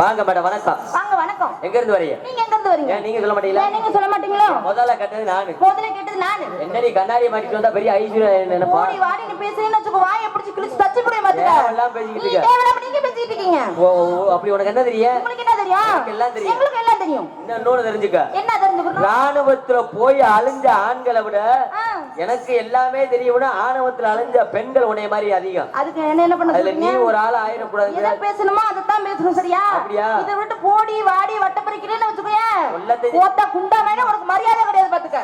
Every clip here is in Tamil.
வாங்க மேடம் வணக்கம். வாங்க வணக்கம். எங்க இருந்து வரீங்க? நீங்க எங்க இருந்து வரீங்க நீங்க சொல்ல மாட்டீங்களா? நீங்க சொல்ல மாட்டீங்களோ? முதல்ல கட்டது நானு. முதல்ல கேட்டது நானு. என்ன நீ கண்ணாடி மாட்டிட்டு வந்தா பெரிய ஐஸ்வர்யா நினைப்பா ஓடி வாடி நீ பேசுறீன்னு வச்சுக்கோ வாயை பிடிச்சு கிழிச்சு தச்சு முடிய மாட்டேங்க தேவையில்லாம பேசிக்கிட்டு இருக்க. நீங்க பேசிட்டு இருக்கீங்க. ஓ அப்படி உனக்கு என்ன தெரியும்? உங்களுக்கு என்ன தெரியும்? எல்லாம் தெரியும். எங்களுக்கு எல்லாம் தெரியும். இன்னொன்னு தெரிஞ்சுக்க. என்ன தெரிஞ்சுக்கணும்? ராணுவத்துல போய் அழிஞ்ச ஆண்களை விட எனக்கு எல்லாமே தெரியும் விட ஆணவத்துல அழிஞ்ச பெண்கள் உன்னைய மாதிரி அதிகம். அதுக்கு என்ன என்ன பண்ண அதுல நீ ஒரு ஆள் ஆயிடக்கூடாது. எதை பேசணுமோ அதைத்தான் பேசணும் சரியா? அப்படியா? இதை விட்டு போடி வாடி வட்டப்பறிக்கிறேன்னு வச்சுக்கோயேன் சொல்ல தெரியும். போத்தா குண்டா மேல உனக்கு மரியாதை கிடையாது பாத்துக்க.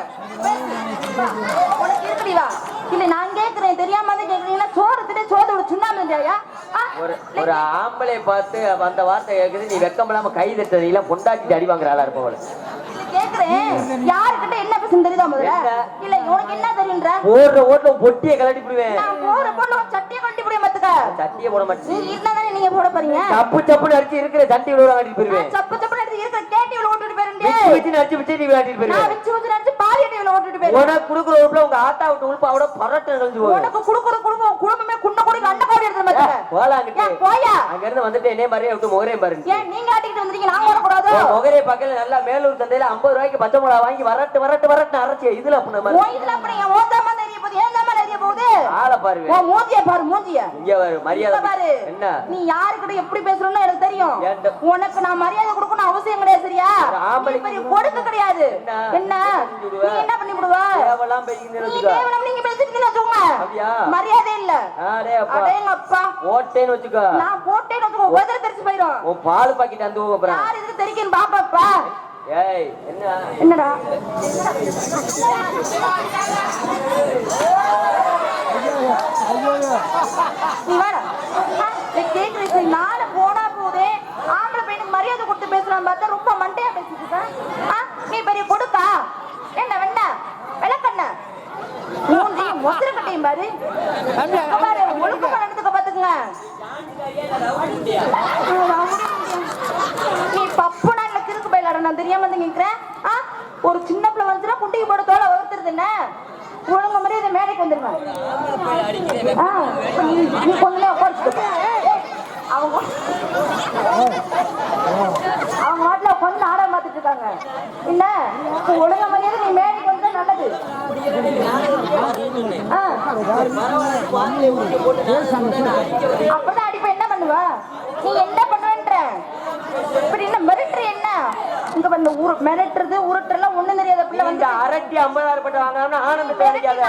உனக்கு இருக்குடி வா. இல்ல நான் கேக்குறேன் தெரியாம தான் கேக்குறீங்களா சோறு விட சுண்ணாம இருந்தாயா ஒரு ஆம்பளை பார்த்து அந்த வார்த்தை கேக்குது நீ வெக்கம் இல்லாம கை தட்டது எல்லாம் பொண்டாட்டி அடி வாங்குற ஆளா இருப்பவள் கேக்குறேன். யாருக்கிட்ட என்ன பேசணும் தெரியுதா முதல்ல? இல்ல உனக்கு என்ன தெரியுன்ற? ஓடுற ஓட்டுல பொட்டியை கலட்டி போடுவேன். நான் போற பொண்ணு உன் சட்டியை கட்டி முடிய மாத்துக்க சட்டியை போட மாட்டேன். இருந்தா தானே நீங்க போட போறீங்க? சப்பு சப்புன்னு அடிச்சு இருக்கிற சட்டி விழுவ காட்டிட்டு போயிருவேன். நான் சப்பு சப்பு எடுத்து இருக்கிற கேட்டி இவ்வளவு ஓட்டுட்டு போயிருந்தே. வச்சு வச்சு அடிச்சு வச்சு நீ நான் போயிருவேன் வச்சு வச்சு நினைச்சு பாதி அடி இவ்வளவு ஓட்டுட்டு உனக்கு குடுக்குற உறுப்புல உங்க ஆத்தா விட்டு உறுப்பு அவட பரட்டு கழிஞ்சு போகும் உனக்கு குடுக்குற குடும்பம் குடும்பமே குண்ட குடிக்கு அண்ட கோடி ஏன் போயா அங்க இருந்து வந்துட்டு என்னே மாதிரியே விட்டு முகரே நீங்க ஆட்டிக்கிட்டு வந்தீங்க? நாங்க வரக்கூடாது? முகரே பக்கத்துல நல்லா மேலூர் சந்தையில ஐம்பது ரூபாய்க்கு பச்சை மிளகா வாங்கி வரட்டு வரட்டு வரட்டு அரைச்சி இதுல அப்படின்ன மாதிரி உன் இதுல அப்படி என் ஓத்தாம தெரிய போகுது ஏன் தாம தெரிய போகுது ஆளை பாருங்க உன் மூஞ்சிய பாரு மூஞ்சிய. இங்க பாரு மரியாதை பாரு. என்ன? நீ யாருக்கிட்ட எப்படி பேசணும்னு எனக்கு தெரியும். உனக்கு நான் மரியாதை கொடுக்கணும் அவசியம் கிடையாது சரியா? பெரிய கொடுக்க கிடையாது. என்ன? நீ என்ன பண்ணி விடுவ? தேவலாம் நீ தேவனம் நீங்க பேசிட்டீங்கன்னு வச்சுக்கோங்க? மரியாதை இல்ல. ஆடே அப்பா. அடேங்க அப்பா. ஓட்டேன்னு வச்சுக்கோ. நான் போட்டேன்னு வச்சுக்கோ உதற தெரிச்சு போயிடும் உன் பால் பாக்கெட் அந்த அப்புறம் யார் இதுக்கு தெரிக்கன்னு பாப்பாப்பா ஏய் என்ன? என்னடா? நீ நாளை போனா போதே. ஆம்பளை பையனுக்கு மரியாதை கொடுத்து பேசலாம் பார்த்தா ரொம்ப மண்டையா பேசிட்டு இருக்க. ஆ நீ பெரிய கொடுக்கா? என்ன வெண்ண? விளக்கண்ண? மூஞ்சி மொசர கட்டையும் பாரு பாரு ஒழுக்கமா நடந்துக்க பாத்துக்குங்க. நீ பப்பு நாள்ல கிறுக்கு பயிலாட நான் தெரியாம வந்து நிக்கிறேன். ஒரு சின்ன பிள்ளை வந்துச்சுன்னா குட்டிக்கு போட தோலை வகுத்துருது என்ன மாதிரி இந்த மேடைக்கு வந்துருவாங்க. கொஞ்ச நேரம் உட்கார்ந்துக்க. அவங்க அவங்க வாட்டில கொஞ்சம் ஆட மாத்திட்டு இருக்காங்க. இல்ல ஒழுங்க மரியாதை நீ மேடைக்கு வந்தா நல்லது. அப்பதான் அடிப்ப என்ன பண்ணுவ? நீ என்ன பண்ணுவேன்ற? இப்படி என்ன மிரட்டுற என்ன? இங்க வந்து மிரட்டுறது உருட்டுறது இந்த வந்து அரட்டி ஐம்பதாயிரம் பட்டு வாங்காம ஆனந்தத்தை நினைக்காத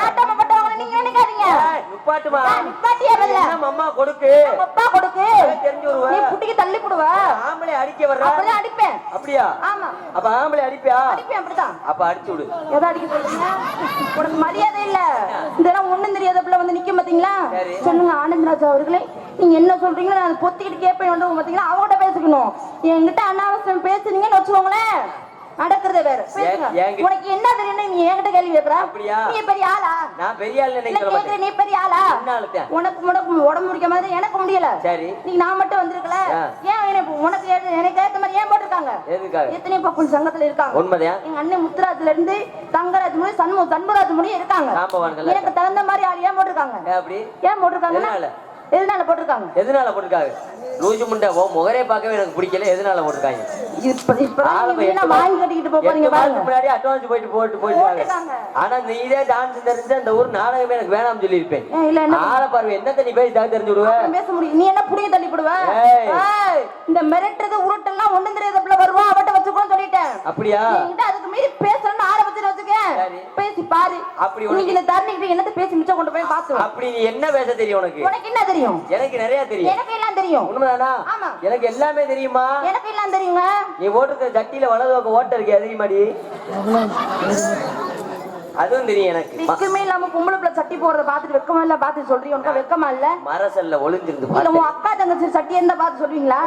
நீங்க நினைக்காதீங்க. ஏய், நிப்பாட்டுமா? ஆ, நிப்பாட்டியா பதில என்ன அம்மா கொடுக்கு? உங்க அப்பா கொடுக்கு. தெரிஞ்சு வருவ? நீ புட்டிக்கு தள்ளி போடுவ. ஆம்பளை அடிக்க வர்ற? அடிப்பேன். அப்படியா? ஆமா. அப்ப ஆம்பளை அடிப்பியா அடிப்பேன் அப்படிதான் அப்ப அடிச்சு விடு. எதை அடிக்க சொல்றீங்க உனக்கு மரியாதை இல்ல. இதெல்லாம் ஒண்ணும் தெரியாத பிள்ளை வந்து நிக்க பாத்தீங்களா. சொல்லுங்க ஆனந்தராஜா அவர்களே நீங்க என்ன சொல்றீங்களோ நான் பொத்திக்கிட்டு கேட்பேன் பாத்தீங்களா அவங்ககிட்ட பேசிக்கணும். என்கிட்ட அனாவசியம் பேசுனீங்கன்னு வச்சுக்கோங்களேன். நடக்கிறத வேற. உனக்கு என்ன தெரியும் நீ என்கிட்ட கேள்வி கேட்கற? நீ பெரிய ஆளா? நான் பெரிய ஆள் இல்ல நினைக்க சொல்ல கேக்குற மாட்டேன். நீ பெரிய ஆளா? உனக்கு உனக்கு உடம்பு முடிக்க மாதிரி எனக்கு முடியல. சரி. நீ நான் மட்டும் வந்திருக்கல. ஏன் உனக்கு எனக்கு ஏத்த மாதிரி ஏன் போட்டிருக்காங்க? எத்தனை பக்கம் சங்கத்துல இருக்காங்க. உண்மைதான். எங்க அண்ணன் முத்துராஜ்ல இருந்து தங்கராஜ் முடி சண்மு சண்முராஜ் முடி இருக்காங்க. எனக்கு தகுந்த மாதிரி ஆள் ஏன் போட்டிருக்காங்க? ஏன் அப்படி? ஏன் போட்டிருக்காங்க எதனால? போட்டிருக்காங்க? எதனால போட்டிருக்காங்க? லூசு முண்டை முகரே பார்க்கவே எனக்கு பிடிக்கல. எதனால போட்டிருக்காங்க? இப்ப இப்ப வாங்கி கட்டிக்கிட்டு போறீங்க பாருங்க. முன்னாடி அட்வான்ஸ் போயிட்டு போட்டு போட்டுட்டாங்க. ஆனா நீ இதே டான்ஸ் தெரிஞ்ச இந்த ஊர் நாடகமே எனக்கு வேணாம்னு சொல்லியிருப்பேன். ஏன் இல்ல என்ன ஆளை என்ன தண்ணி பேசி தகுதி தெரிஞ்சு விடுவ? பேச முடியும். நீ என்ன புடிய தள்ளி போடுவ? இந்த மிரட்டுறது உருட்டெல்லாம் ஒண்ணும் தெரியாத பிள்ளை வருவா? வச்சுக்கோன்னு சொல்லிட்டேன். அப்படியா? என்கிட்ட அதுக்கு மீறி பேசணும்னு ஆரம்பிச்சு வச்சுக்க. சரி. பேசி பாரு. அப்படி இன்னைக்கு இந்த தரணிக்கிட்ட என்னத்த பேசி மிச்சம் கொண்டு போய் பாத்து அப்படி நீ என்ன பேச தெரியும் உனக்கு? உனக்கு என்ன தெரியும்? எனக்கு நிறைய தெரியும். எனக்கு எல்லாம் தெரியும். உண்மைதானா? ஆமா. எனக்கு எல்லாமே தெரியுமா? எனக்கு எல்லாம் தெரியுங்க நீ ஓட்டுற சட்டியில வலது பக்கம் ஓட்ட இருக்கே தெரியுமாடி? அதுவும் தெரியும் எனக்கு. ம- வெக்கமே இல்லாம பொம்பளை பிள்ளை சட்டி போடுறத பாத்துட்டு வெக்கமா இல்ல பாத்து சொல்றீங்க? உனக்கு வெக்கமா இல்ல? மரசல்ல ஒளிஞ்சிருந்து இல்ல பார்த்தேன். உன் அக்கா தங்கச்சி சட்டி இருந்தா பாத்து சொல்றீங்களா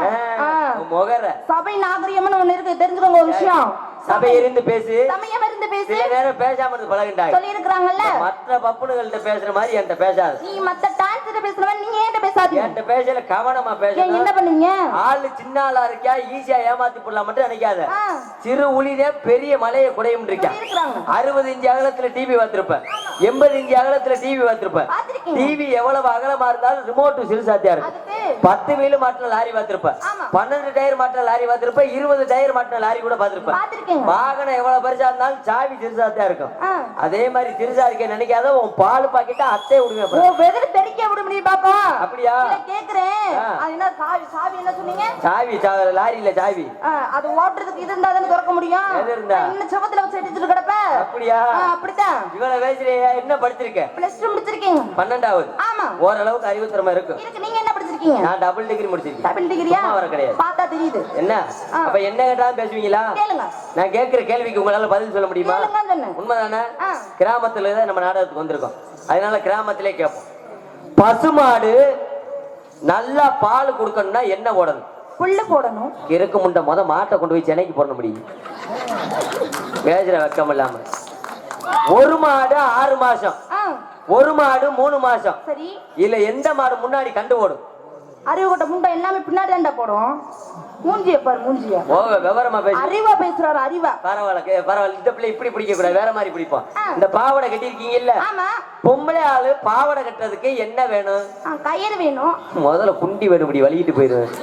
முகர. சபை நாகரிகம்னு ஒண்ணு இருக்கு. தெரிஞ்சுக்கோங்க ஒரு விஷயம். சபை இருந்து பேசு. சமயம் இருந்து பேசு. சில நேரம் பேசாம இருந்து பழகிட்டாங்க சொல்லி இருக்கிறாங்கல்ல மற்ற பப்புனுகள்கிட்ட பேசுற மாதிரி என்கிட்ட பேசாது. நீ மத்த டான்ஸ் பேசுறவன் நீங்க ஏன்ட்ட பேசாதீங்க? என்கிட்ட பேசல கவனமா பேசணும் என்ன பண்ணீங்க ஆளு சின்ன ஆளா இருக்கியா ஈஸியா ஏமாத்தி போடலாம் மட்டும் நினைக்காத. சிறு உளிதே பெரிய மலையை குடையும் இருக்கா அறுபது இன்ச்சு அகலத்துல டிவி பார்த்திருப்ப எண்பது இன்ச்சு அகலத்துல டிவி பாத்திருக்கீங்க டிவி எவ்வளவு அகலமா இருந்தாலும் ரிமோட் சிறுசாத்தியா இருக்கும். அதுக்கு பத்து வீலு மாட்டின லாரி பார்த்திருப்ப. ஆமா. பன்னெண்டு டயர் மாட்டின லாரி பார்த்திருப்ப. இருபது டயர் மாட்டின லாரி கூட பார்த்திருப்ப. வாகனம் எவ்வளவு பெருசா இருந்தாலும் சாவி தான் இருக்கும். அதே மாதிரி சிறுசா இருக்க நினைக்காத உன் பால் பாக்கெட்ட அத்தே விடுங்க வெதர் தெரிக்க விட முடியும் பாப்பா. அப்படியா? இல்ல கேக்குறேன். என்ன சாவி சாவி என்ன சொன்னீங்க? சாவி சா- லாரியில சாவி. அது ஓட்டுறதுக்கு இது இருந்தா தானே திறக்க முடியும்? இன்னும் செவத்துல வச்சு அடிச்சுட்டு கிடப்ப. அப்படியா? அப்படித்தான். இவ்வளவு வயசுல என்ன படிச்சிருக்க? பிளஸ் டூ முடிச்சிருக்கீங்க. பன்னெண்டாவது. ஆமா. ஓரளவுக்கு அறிவு திறமை இருக்கும் இருக்கு படிச்சிருக்கீங்க நான் டபுள் டிகிரி முடிச்சிருக்கேன். டபுள் டிகிரியா வர கிடையாது. பார்த்தா தெரியுது. என்ன. அப்ப என்ன கேட்டாலும் பேசுவீங்களா? கேளுங்க. நான் கேட்கிற கேள்விக்கு உங்களால பதில் சொல்ல முடியுமா? உண்மைதானே. கிராமத்துல தான் நம்ம நாடகத்துக்கு வந்திருக்கோம். அதனால கிராமத்திலே கேட்போம். பசுமாடு நல்லா பால் கொடுக்கணும்னா என்ன ஓடணும் புல்லு போடணும். இருக்கு முண்டை முத மாட்டை கொண்டு போய் சென்னைக்கு போட முடியும் பேசுற வெக்கம் இல்லாம. ஒரு மாடு ஆறு மாசம். ஒரு மாடு மூணு மாசம். சரி. இல்ல எந்த மாடு முன்னாடி கண்டு ஓடும்? அறிவு கொட்ட முண்டை எல்லாமே பின்னாடி போடும். மூஞ்சிய பாரு மூஞ்சிய. ஓ விவரமா பேசு. அறிவா பேசுறாரு அறிவா. பரவாயில்ல பரவாயில்ல இந்த பிள்ளை இப்படி பிடிக்க கூடாது வேற மாதிரி பிடிப்போம். இந்த பாவாடை கட்டியிருக்கீங்கல்ல? ஆமா. பொம்பளை ஆளு பாவாடை கட்டுறதுக்கு என்ன வேணும்? கயிறு வேணும். முதல்ல குண்டி வேணும் இப்படி வலிக்கிட்டு போயிடுவேன்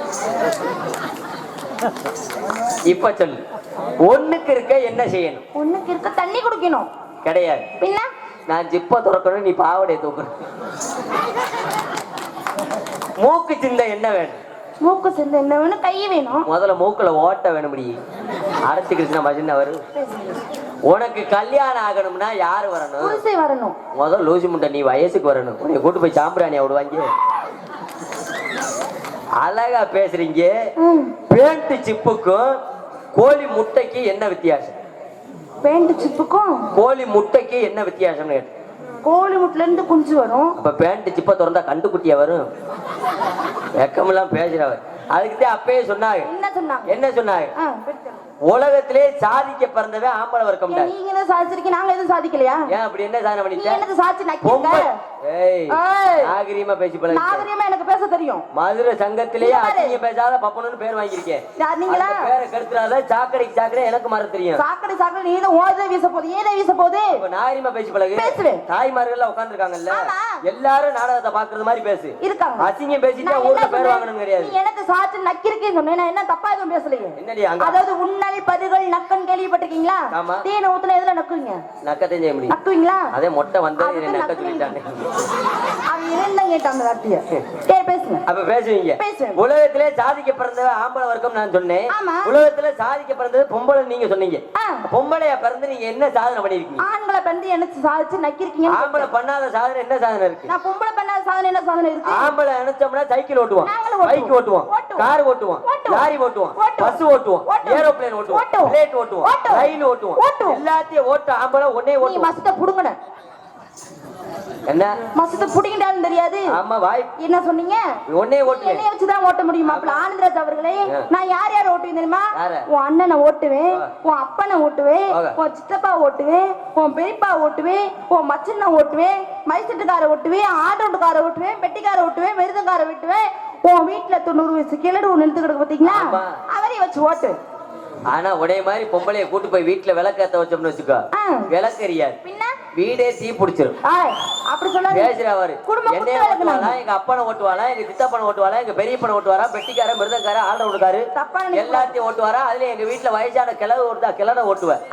இப்ப சொல்லு ஒண்ணுக்கு இருக்க என்ன செய்யணும்? ஒண்ணுக்கு இருக்க தண்ணி குடிக்கணும். கிடையாது. பின்ன? நான் ஜிப்ப துறக்கணும் நீ பாவாடையை தூக்கணும் மூக்கு சிந்த என்ன வேணும்? மூக்கு சேர்ந்து என்ன வேணும்? கை வேணும். முதல்ல மூக்குல ஓட்ட வேணும் இப்படி அரசு கிருஷ்ண பஜன் வரும் உனக்கு கல்யாணம் ஆகணும்னா யாரு வரணும்? புதுசை வரணும். முதல் லூசி முண்டை நீ வயசுக்கு வரணும். உன்னை கூட்டு போய் சாம்பிராணியா விடுவாங்க. அழகா பேசுறீங்க. பேண்ட் சிப்புக்கும் கோழி முட்டைக்கு என்ன வித்தியாசம்? பேண்ட் சிப்புக்கும் கோழி முட்டைக்கு என்ன வித்தியாசம்னு கேட்டேன். கோழி இருந்து குஞ்சு வரும். அப்ப பேண்ட் சிப்ப திறந்தா கண்டுக்குட்டியா வரும்? வெக்கமெல்லாம் பேசுறவர் அதுக்கு தான் அப்பயே சொன்னாங்க என்ன சொன்னாங்க? என்ன சொன்னாங்க பெருத்து. உலகத்திலே சாதிக்க பிறந்தவன் ஆம்பளை வர்க்கம் நீங்க என்ன சாதிச்சிருக்கீங்க? நாங்க எதுவும் சாதிக்கலையா? ஏன் அப்படி என்ன சாதனை பண்ணிட்ட? சாதிச்சு ஏய். நாகரீகமா பேசி பழகு நாகரிகமா எனக்கு பேச தெரியும். மதுரை சங்கத்திலேயே. அசிங்க பேசாத பப்பனுன்னு பேர் வாங்கியிருக்கேன் யார் நீங்களா? பேரை கெடுத்துறாத சாக்கடைக்கு சாக்கடை எனக்கு மற தெரியும். சாக்கடை சாக்கடை நீ தான் ஓதே வீச போகுது ஏதே வீச போகுது? நாகரிகமா பேசி பழகு. பேசுவேன். தாய்மார்கள் உட்காந்துருக்காங்கல்ல. எல்லாரும் நாடகத்தை பாக்குறது மாதிரி பேசு. இருக்காங்க. அசிங்கம் பேசிட்டா ஊர்ல பேர்? வாங்கணும் கிடையாது. எனக்கு சாட்சி நக்கிருக்கேன்னு சொன்னேன். என்ன தப்பா எதுவும் பேசலையே? என்னடி அதாவது உன்னல் பருகள் நக்கன் கேள்விப்பட்டிருக்கீங்களா. தேனை ஊத்துன எதுல நக்குவீங்க? நக்கத்தையும் செய்ய முடியும். நக்குவீங்களா? அதே மொட்டை வந்து நக்க. சொல்லிட்டாங்க. அவன் இரண்டும் கேட்டான் அந்த வார்த்தைய சரி பேசுங்க. அப்ப பேசுவீங்க. பேசுவேன். உலகத்திலே சாதிக்க பிறந்தவ ஆம்பளை வர்க்கம் நான் சொன்னேன். உலகத்துல சாதிக்க பிறந்தது பொம்பளை நீங்க சொன்னீங்க. பொம்பளைய பிறந்து நீங்க என்ன சாதனை பண்ணிருக்கீங்க? ஆண்களை சாதிச்சு நக்கிருக்கீங்க ஆம்பளை பண்ணாத சாதனை என்ன சாதனை இருக்கு? நான் பொம்பளை பண்ணாத சாதனை என்ன சாதனை இருக்கு? ஆம்பளை நினைச்சோம்னா சைக்கிள் ஓட்டுவோம். பைக் ஓட்டுவோம். கார் ஓட்டுவோம். லாரி ஓட்டுவோம். பஸ் ஓட்டுவோம். ஏரோப்ளேன் ஓட்டுவோம். பிளேட் ஓட்டுவோம். ரயில் ஓட்டுவோம். எல்லாத்தையும் ஓட்ட ஆம்பளை ஒன்னே ஓட்டுவோம். மசத்தை என்ன? மசத்தை புடிங்கிட்டாலும் தெரியாது. ஆமா வாய். என்ன சொன்னீங்க? ஒன்னே ஓட்டுவேன் என்னைய வச்சுதான் ஓட்ட முடியுமா? அப்ப ஆனந்தராஜ் அவர்களே. நான் யார் யார் ஓட்டுவேன் தெரியுமா? உன் அண்ணனை ஓட்டுவேன். உன் அப்பனை ஓட்டுவேன். உன் சித்தப்பா ஓட்டுவேன் உன் பெரியப்பா ஓட்டுவேன் உன் மச்சனை ஓட்டுவேன் மைசெட்டுக்கார ஓட்டுவேன் ஆட்டோட்டுக்கார ஓட்டுவேன் பெட்டிக்கார ஓட்டுவேன் மிருதங்கார வெட்டுவேன். உன் வீட்டுல தொண்ணூறு வயசு கிழடு பாத்தீங்களா? ஆமா. அவரையும் வச்சு ஓட்டு ஆனா உடைய மாதிரி பொம்பளைய கூட்டு போய் வீட்டுல விளக்கேத்த வச்சோம்னு வச்சுக்கோ. ஆ. விளக்கு எரியாது பின்ன? வீடே தீ பிடிச்சிரும். அப்படி சொல்லாதீங்க. பேசுறவரு. குடும்ப என்னைய ஓட்டுவாளா. எங்க அப்பனை ஓட்டுவாளா? எங்க சித்தப்பனை ஓட்டுவாளா? எங்க பெரியப்பனை ஓட்டுவாரா? பெட்டிக்கார மிருதக்கார ஆள் ஓட்டுக்காரு எல்லாத்தையும் ஓட்டுவாரா? அதுல எங்க வீட்டுல வயசான கிழவு ஒருத்தா கிழனை ஓட்டுவேன்.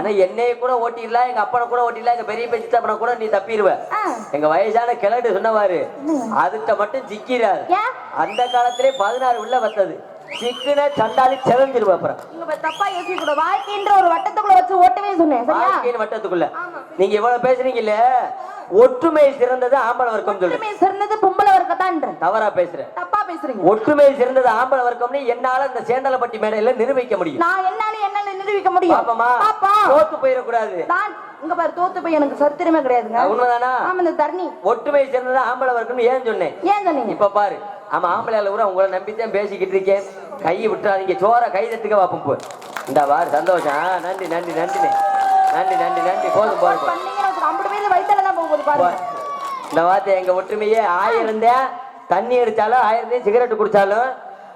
ஆனா என்னைய கூட ஓட்டிடலாம் எங்க அப்பனை கூட ஓட்டிடலாம் எங்க பெரிய பெரிய சித்தப்பனை கூட நீ தப்பிடுவ. எங்க வயசான கிழடு சொன்னவாரு அதுட்ட மட்டும் சிக்கிறாரு அந்த காலத்திலே பதினாறு உள்ள வந்தது. சிக்குன சண்டாலி செவஞ்சிருவ அப்புறம். தப்பா யோசிக்க கூட வாழ்க்கைன்ற ஒரு வட்டத்துக்குள்ள வச்சு ஓட்டவே சொன்னேன் வாழ்க்கையின் வட்டத்துக்குள்ள. நீங்க இவ்வளவு பேசுறீங்கல்ல? ஒற்றுமை சிறந்தது ஆம்பளை வர்க்கம் ஒற்றுமை சிறந்தது பொம்பளை வர்க்கத்தான்ற தவறா பேசுற. தப்பா பேசுறீங்க. ஒற்றுமை சிறந்தது ஆம்பளை வர்க்கம்னு என்னால இந்த சேண்டலப்பட்டி மேடையில நிரூபிக்க முடியும். நான் என்னால என்னால நிரூபிக்க முடியும்? பாப்பமா பாப்பா தோத்து போயிடக்கூடாது. நான் இங்க பாரு தோத்து போய் எனக்கு சரித்திரமே கிடையாதுங்க. உண்மைதானா? ஆமா இந்த தரணி. ஒற்றுமை சிறந்தது ஆம்பளை வர்க்கம்னு ஏன் சொன்னேன்? ஏன் சொன்னீங்க? இப்ப பாரு ஆமா ஆம்பளையால கூட உங்களை நம்பித்தான் பேசிக்கிட்டு இருக்கேன். கையை விட்டுறாதீங்க சோற கை தட்டுக்க வாப்பம் போ. இந்த பாரு சந்தோஷம். ஆ, நன்றி நன்றி நன்றிண்ணே. நன்றி நன்றி நன்றி போதும் போதும் ஐம்பது பேர் வயிற்றுல தான் போகுது பாருங்க. இந்த வார்த்தை எங்க ஒற்றுமையே ஆயிரம் தான் தண்ணி அடிச்சாலும் ஆயிரம் தான் சிகரெட் குடிச்சாலும்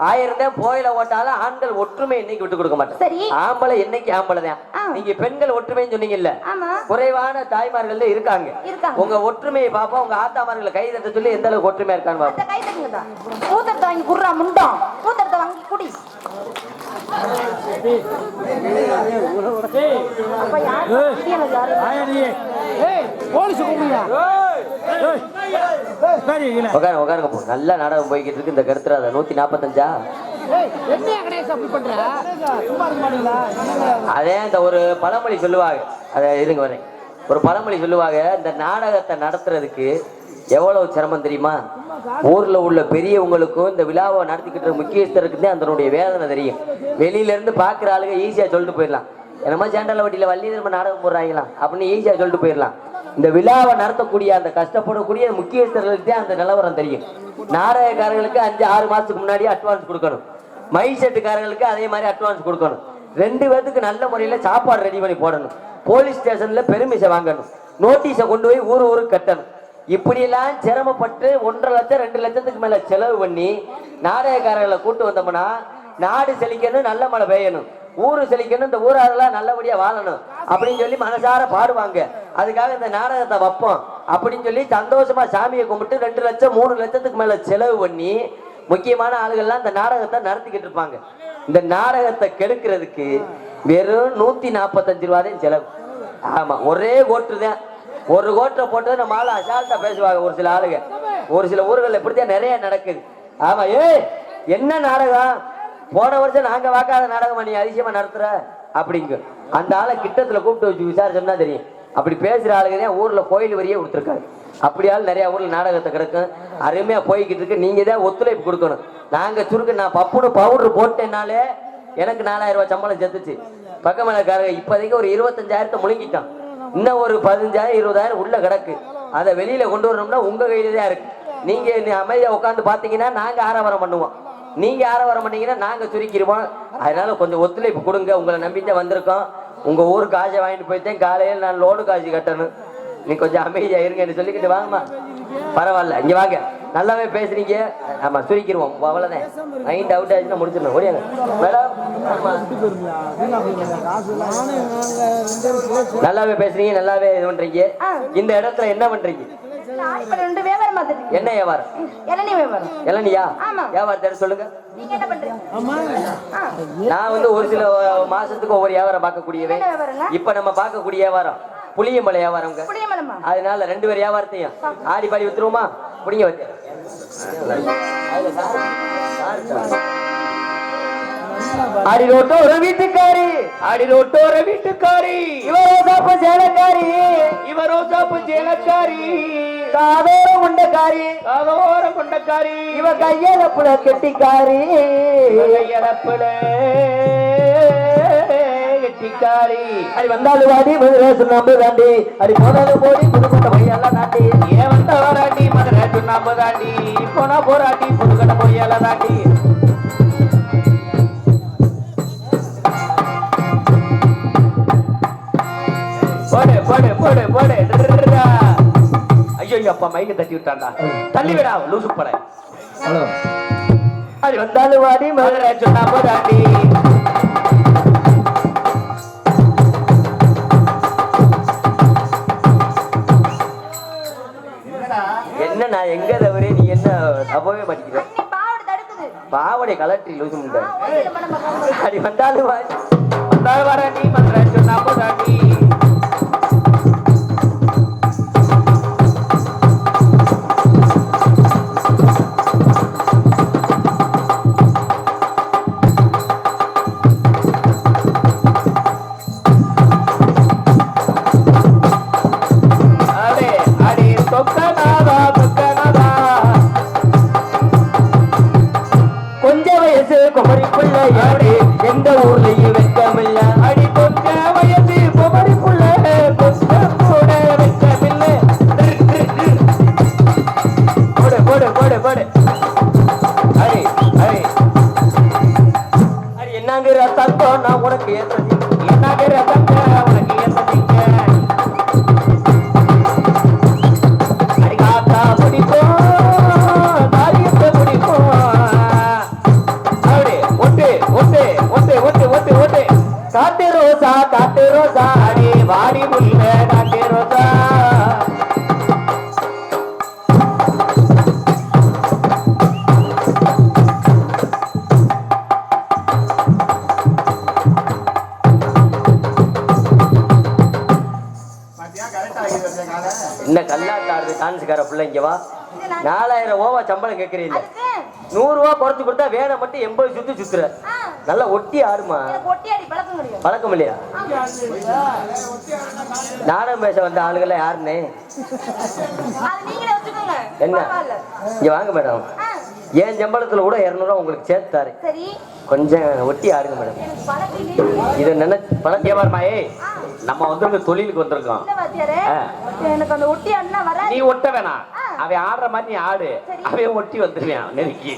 ஆயிரம் தான் போயில ஓட்டாலும் ஆண்கள் ஒற்றுமை என்னைக்கு விட்டு கொடுக்க மாட்டேன் சரி. ஆம்பளை என்னைக்கு ஆம்பளை தான். ஆ. நீங்க பெண்கள் ஒற்றுமைன்னு சொன்னீங்கல்ல. ஆமா. குறைவான தாய்மார்கள் தான் இருக்காங்க. இருக்காங்க. உங்க ஒற்றுமையை பாப்பா உங்க ஆத்தாமார்களை கை தட்ட சொல்லி எந்த அளவுக்கு ஒற்றுமையா இருக்கான்னு கை மூத்தரத்தை வாங்கி குடுறா முண்டம் மூத்தரத்தை வாங்கி குடி. போலீஸ் கூப்பிடுங்க. உட்காருங்க உட்காருங்க. போ நல்ல நாடகம் போய்கிட்டு இருக்கு. இந்த கருத்துறாத நூத்தி நாப்பத்தஞ்சா? என்ன கணேஷ் அப்படி பண்ற? சும்மா இருக்க மாட்டீங்களா அதே இந்த ஒரு பழமொழி சொல்லுவாங்க. அதை இருங்க வரேன். ஒரு பழமொழி சொல்லுவாங்க இந்த நாடகத்தை நடத்துறதுக்கு எவ்வளவு சிரமம் தெரியுமா? ஊர்ல உள்ள பெரியவங்களுக்கும் இந்த விழாவை நடத்திக்கிட்டு இருக்க முக்கியஸ்தருக்கு தான் அதனுடைய வேதனை தெரியும். வெளியில இருந்து பாக்குற ஆளுங்க ஈஸியா சொல்லிட்டு போயிடலாம். என்னமோ சேண்டல வட்டியில வள்ளி நம்ம நாடகம் போடுறாங்களாம் அப்படின்னு ஈஸியா சொல்லிட்டு போயிடலாம். இந்த விழாவை நடத்தக்கூடிய அந்த கஷ்டப்படக்கூடிய முக்கியஸ்தர்களுக்கு தான் அந்த நிலவரம் தெரியும். நாடகக்காரர்களுக்கு அஞ்சு ஆறு மாசத்துக்கு முன்னாடியே அட்வான்ஸ் கொடுக்கணும். மை செட்டுக்காரங்களுக்கு அதே மாதிரி அட்வான்ஸ் கொடுக்கணும். ரெண்டு பேர்த்துக்கு நல்ல முறையில் சாப்பாடு ரெடி பண்ணி போடணும். போலீஸ் ஸ்டேஷனில் பெருமிசை வாங்கணும். நோட்டீஸை கொண்டு போய் ஊர் ஊருக்கு கட்டணும். இப்படியெல்லாம் சிரமப்பட்டு ஒன்றரை லட்சம் ரெண்டு லட்சத்துக்கு மேலே செலவு பண்ணி நாடகக்காரர்களை கூட்டு வந்தோம்னா நாடு செழிக்கணும் நல்ல மழை பெய்யணும். ஊரு செழிக்கணும் இந்த ஊராரெல்லாம் நல்லபடியா வாழணும் அப்படின்னு சொல்லி மனசார பாடுவாங்க. அதுக்காக இந்த நாடகத்தை வைப்போம். அப்படின்னு சொல்லி சந்தோஷமா சாமியை கும்பிட்டு ரெண்டு லட்சம் மூணு லட்சத்துக்கு மேல செலவு பண்ணி முக்கியமான ஆளுகள்லாம் இந்த நாடகத்தை நடத்திக்கிட்டு இருப்பாங்க. இந்த நாடகத்தை கெடுக்கிறதுக்கு வெறும் நூத்தி நாற்பத்தஞ்சு ரூபாய் செலவு. ஆமா ஒரே கோட்டு தான். ஒரு கோட்டை போட்டு நம்ம ஆளு அசால்ட்டா பேசுவாங்க ஒரு சில ஆளுங்க. ஒரு சில ஊர்கள் இப்படித்தான் நிறைய நடக்குது. ஆமா ஏய் என்ன நாடகம்? போன வருஷம் நாங்க வாக்காத நாடகமா நீ அதிசயமா நடத்துற? அப்படிங்க. அந்த ஆளை கிட்டத்துல கூப்பிட்டு வச்சு விசாரிச்சோம்னா தெரியும்? அப்படி பேசுற ஆளுங்க தான் ஊர்ல கோயில் வரியே கொடுத்துருக்காரு. அப்படியாலும் நிறைய ஊர்ல நாடகத்தை கிடக்கும் அருமையா போய்கிட்டு இருக்கு. நீங்க தான் ஒத்துழைப்பு கொடுக்கணும். நாங்க சுருக்கு நான் பப்புனு பவுடர் போட்டேனாலே எனக்கு நாலாயிரம் ரூபாய் சம்பளம் செத்துச்சு. பக்கமலக்காரங்க இப்போதைக்கு ஒரு இருபத்தஞ்சாயிரத்தை முழுங்கிட்டான். இன்னும் ஒரு பதினஞ்சாயிரம் இருபதாயிரம் உள்ள கிடக்கு. அதை வெளியில கொண்டு வரணும்னா உங்க கையில தான் இருக்கு. நீங்க நீ அமைதியா உட்காந்து பாத்தீங்கன்னா நாங்க ஆரவாரம் பண்ணுவோம். நீங்க ஆரவாரம் பண்ணீங்கன்னா நாங்க சுருக்கிடுவோம் அதனால கொஞ்சம் ஒத்துழைப்பு கொடுங்க. உங்களை நம்பித்தான் வந்திருக்கோம். உங்க ஊர் காசை வாங்கிட்டு போயிட்டேன். காலையில் நான் லோடு காசு கட்டணும். நீ கொஞ்சம் அமைதியா இருங்கன்னு சொல்லிக்கிட்டு வாங்கம்மா. பரவாயில்ல. இங்க வாங்க. நல்லாவே பேசுறீங்க. ஆமா சுருக்கிடுவோம் அவ்வளவுதான். மைண்ட் அவுட் ஆச்சுன்னா முடிச்சிடணும் ஓடியாங்க. மேடம். நல்லாவே பேசுறீங்க. நல்லாவே இது பண்றீங்க. இந்த இடத்துல என்ன பண்றீங்க? ரெண்டு வியாபாரம் பார்த்துட்டு என்ன வியாபாரம்? இளநீ வியாபாரம். இளநியா? ஆமா. வியாபாரத்தை சொல்லுங்க. நீங்க என்ன பண்றீங்க? ஆ, நான் வந்து ஒரு சில மாசத்துக்கு ஒவ்வொரு வியாபாரம் பார்க்கக்கூடியவன். இப்ப நம்ம பார்க்கக்கூடிய வியாபாரம் புளியம்பழ வியாபாரங்க அதனால ரெண்டு பேர் வியாபாரத்தையும். ஆடி பாடி வித்துருவோமா புடிங்க வச்சு. ஆடி ரோட்டோர வீட்டுக்காரி ஆடி ரோட்டோர வீட்டுக்காரி இவரோ சாப்பு சேலக்காரி இவரோ சாப்பு ஜேலக்காரி காதோர முண்டக்காரி காதோர கொண்டக்காரி இவ கையில புல கெட்டிக்காரி இறப்புல கெட்டிக்காரி. அடி வந்தாலும் வாடி மதுரை சுண்ணாம்பு தாண்டி. அடி போனாலும் போடி புதுக்கோட்டை பொய்யெல்லாம் நாட்டி ஏன் வந்த வராட்டி மதுரை சுண்ணாம்பு தாண்டி. போனா போராட்டி புதுக்கட்ட பொய்யால தாண்டி. போடு போடு போடு போடு. ஐயோ அப்பா மைக்க தட்டி விட்டான்டா. தள்ளி விடா லூசு பட. ஹலோ. அடி வந்தாலும் வாடி மதுரை தாண்டி என்ன நான் எங்க தவறே நீ என்ன நம்பவே மாட்டேங்கிற பாவடை கலட்டி லூசு முண்டை. அடி வந்தாலும் வாடி. வந்தால் fiesta. டான்ஸுக்கார பிள்ளை இங்க வா. நாலாயிரம் ஓவா சம்பளம் கேட்கறீங்க அதுக்கு? நூறு ரூபா குறைச்சு கொடுத்தா வேனை மட்டும் எண்பது சுத்து சுத்துற. ஆ, நல்லா ஒட்டி ஆடுமா? ஒட்டியாடி பழக்கம் இல்லையா? நாடகம் பேச வந்த ஆளுகளை யாருன்னு? என்ன? இங்க வாங்க மேடம் என் சம்பளத்துல கூட இரநூறுவா உங்களுக்கு சேர்த்து தரேன் சரி. கொஞ்சம் ஒட்டி ஆடுங்க மேடம். இதை நினைச்சு பழக்கம் ஏமாருமாயே நம்ம வந்திருக்க தொழிலுக்கு வந்திருக்கோம். எனக்கு அந்த ஒட்டி அண்ணா வராது. நீ ஒட்ட வேணாம். அவன் ஆடுற மாதிரி நீ ஆடு. அவன் ஒட்டி வந்துருவான் நெருக்கி.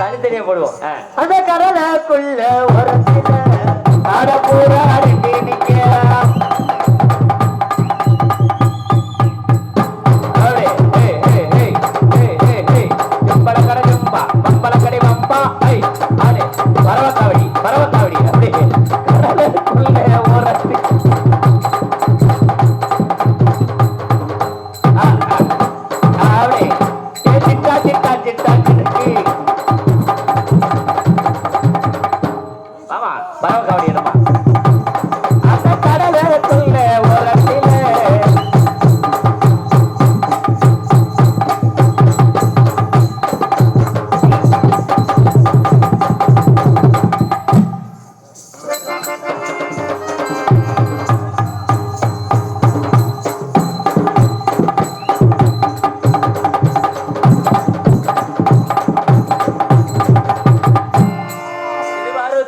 தனித்தனியா போடுவோம். அந்த கடலுக்குள்ள ஒரு Okay.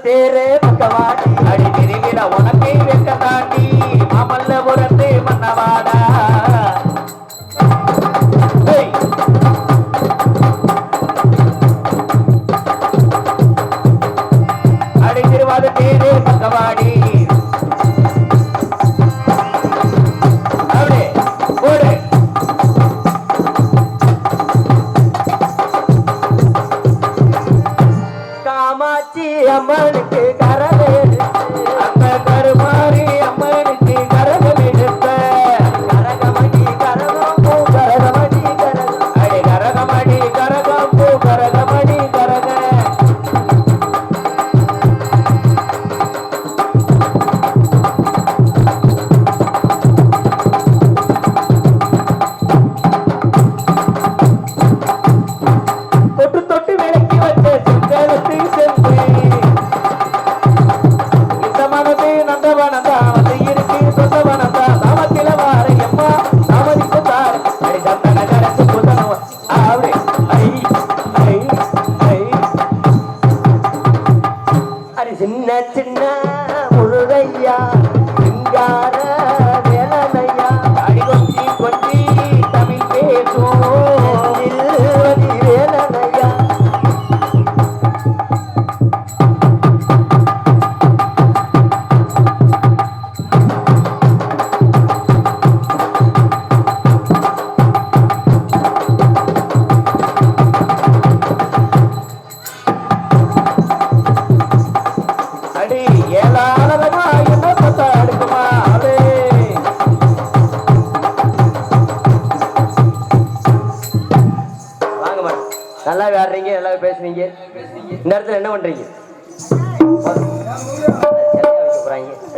தேரே பக்கவாடி. அடி திருவிழ உனக்கே வெட்ட தாண்டி. மாமல்லபுரத்து மன்னவாடா. சின்ன நல்லா விளையாடுறீங்க நல்லா பேசுறீங்க இந்த இடத்துல என்ன பண்றீங்க?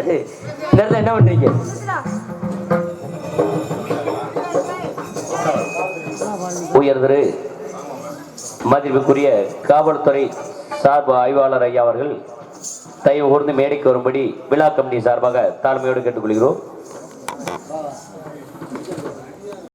இந்த இடத்துல என்ன பண்றீங்க? உயர்திரு மதிப்புக்குரிய காவல்துறை சார்பு ஆய்வாளர் ஐயா அவர்கள் தயவு கூர்ந்து மேடைக்கு வரும்படி விழா கமிட்டி சார்பாக தாழ்மையோடு கேட்டுக்கொள்கிறோம்.